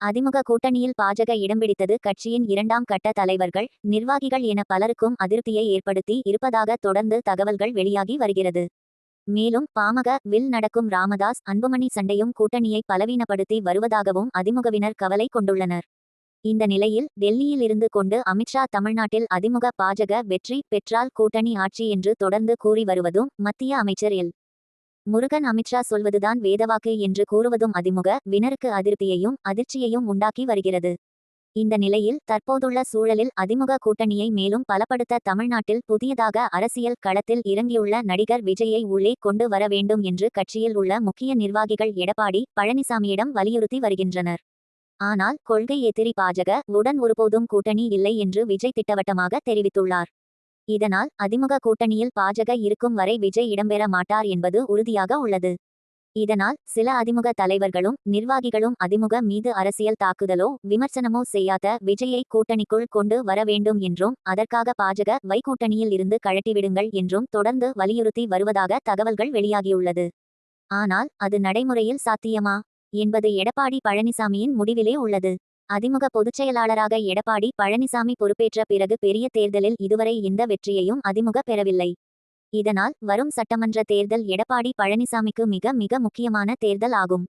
அதிமுக கூட்டணியில் பாஜக இடம் பிடித்தது கட்சியின் இரண்டாம் கட்ட தலைவர்கள் நிர்வாகிகள் என பலருக்கும் அதிருப்தியை ஏற்படுத்தி இருப்பதாக தொடர்ந்து தகவல்கள் வெளியாகி வருகிறது. மேலும் பாமக வில் நடக்கும் ராமதாஸ் அன்புமணி சண்டையும் கூட்டணியை பலவீனப்படுத்தி வருவதாகவும் அதிமுகவினர் கவலை கொண்டுள்ளனர். இந்த நிலையில் டெல்லியில் இருந்து கொண்டு அமித்ஷா தமிழ்நாட்டில் அதிமுக பாஜக வெற்றி பெற்றால் கூட்டணி ஆட்சி என்று தொடர்ந்து கூறி வருவதும் மத்திய அமைச்சர் எல். முருகன் அமித்ஷா சொல்வதுதான் வேதவாக்கு என்று கூறுவதும் அதிமுக வினருக்கு அதிருப்தியையும் அதிர்ச்சியையும் உண்டாக்கி வருகிறது. இந்த நிலையில் தற்போதுள்ள சூழலில் அதிமுக கூட்டணியை மேலும் பலப்படுத்த தமிழ்நாட்டில் புதியதாக அரசியல் களத்தில் இறங்கியுள்ள நடிகர் விஜயை உள்ளே கொண்டு வர வேண்டும் என்று கட்சியில் உள்ள முக்கிய நிர்வாகிகள் எடப்பாடி பழனிசாமியிடம் வலியுறுத்தி வருகின்றனர். ஆனால் கொள்கை எதிரி பாஜக உடன் ஒருபோதும் கூட்டணி இல்லை என்று விஜய் திட்டவட்டமாக தெரிவித்துள்ளார். இதனால் அதிமுக கூட்டணியில் பாஜக இருக்கும் வரை விஜய் இடம்பெற மாட்டார் என்பது உறுதியாக உள்ளது. இதனால் சில அதிமுக தலைவர்களும் நிர்வாகிகளும் அதிமுக மீது அரசியல் தாக்குதலோ விமர்சனமோ செய்யாத விஜயை கூட்டணிக்குள் கொண்டு வர வேண்டும் என்றும் அதற்காக பாஜக வை கூட்டணியில் இருந்து கழட்டிவிடுங்கள் என்றும் தொடர்ந்து வலியுறுத்தி வருவதாக தகவல்கள் வெளியாகியுள்ளது. ஆனால் அது நடைமுறையில் சாத்தியமா? என்பது எடப்பாடி பழனிசாமியின் முடிவிலே உள்ளது. அதிமுக பொதுச்செயலாளராக எடப்பாடி பழனிசாமி பொறுப்பேற்ற பிறகு பெரிய தேர்தலில் இதுவரை எந்த வெற்றியையும் அதிமுக பெறவில்லை. இதனால் வரும் சட்டமன்ற தேர்தல் எடப்பாடி பழனிசாமிக்கு மிக மிக முக்கியமான தேர்தல் ஆகும்.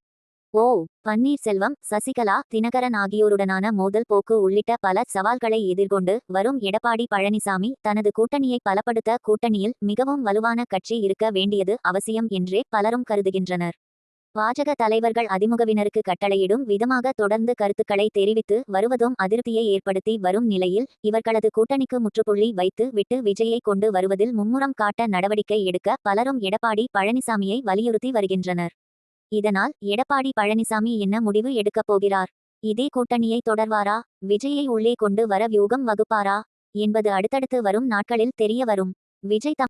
ஓ பன்னீர்செல்வம் சசிகலா தினகரன் ஆகியோருடனான மோதல் போக்கு உள்ளிட்ட பல சவால்களை எதிர்கொண்டு வரும் எடப்பாடி பழனிசாமி தனது கூட்டணியை பலப்படுத்த கூட்டணியில் மிகவும் வலுவான கட்சி இருக்க வேண்டியது அவசியம் என்றே பலரும் கருதுகின்றனர். பாஜக தலைவர்கள் அதிமுகவினருக்கு கட்டளையிடும் விதமாக தொடர்ந்து கருத்துக்களை தெரிவித்து வருவதும் அதிருப்தியை ஏற்படுத்தி வரும் நிலையில் இவர்களது கூட்டணிக்கு முற்றுப்புள்ளி வைத்து விட்டு விஜயை கொண்டு வருவதில் மும்முரம் காட்ட நடவடிக்கை எடுக்க பலரும் எடப்பாடி பழனிசாமியை வலியுறுத்தி வருகின்றனர். இதனால் எடப்பாடி பழனிசாமி என்ன முடிவு எடுக்கப் போகிறார்? இதே கூட்டணியை தொடர்வாரா? விஜயை உள்ளே கொண்டு வர வியூகம் வகுப்பாரா? என்பது அடுத்தடுத்து வரும் நாட்களில் தெரிய வரும் விஜய் தம்